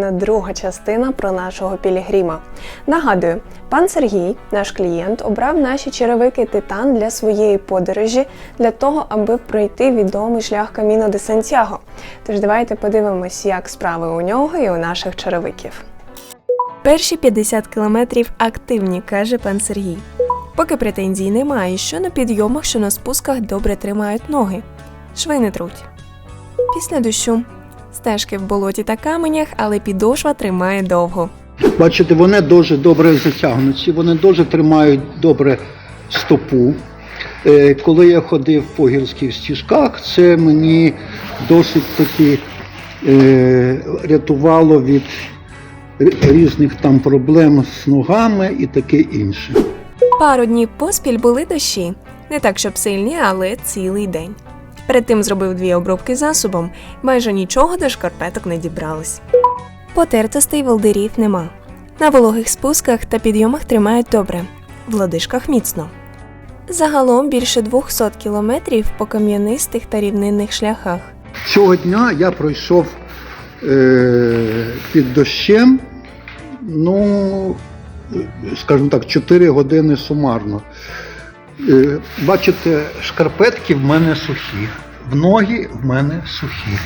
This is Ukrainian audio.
Друга частина про нашого пілігрима. Нагадую, пан Сергій, наш клієнт, обрав наші черевики Титан для своєї подорожі для того, аби пройти відомий шлях Каміно де Сантьяго. Тож давайте подивимось, як справи у нього і у наших черевиків. Перші 50 кілометрів активні, каже пан Сергій. Поки претензій немає, що на підйомах, що на спусках добре тримають ноги. Шви не труть. Після дощу. Стежки в болоті та каменях, але підошва тримає довго. Бачите, вони дуже добре затягнуті, вони дуже тримають добре стопу. Е, Коли я ходив по гірських стіжках, це мені досить таки е, рятувало від різних там проблем з ногами і таке інше. Пару днів поспіль були дощі. Не так, щоб сильні, але цілий день. Перед тим зробив дві обробки засобом, майже нічого до шкарпеток не дібралось. Потертостей волдирів нема. На вологих спусках та підйомах тримають добре, в лодишках міцно. Загалом більше 200 кілометрів по кам'янистих та рівнинних шляхах. Цього дня я пройшов е, під дощем, ну, скажімо так, 4 години сумарно. Е, бачите, шкарпетки в мене сухі, в ноги в мене сухі.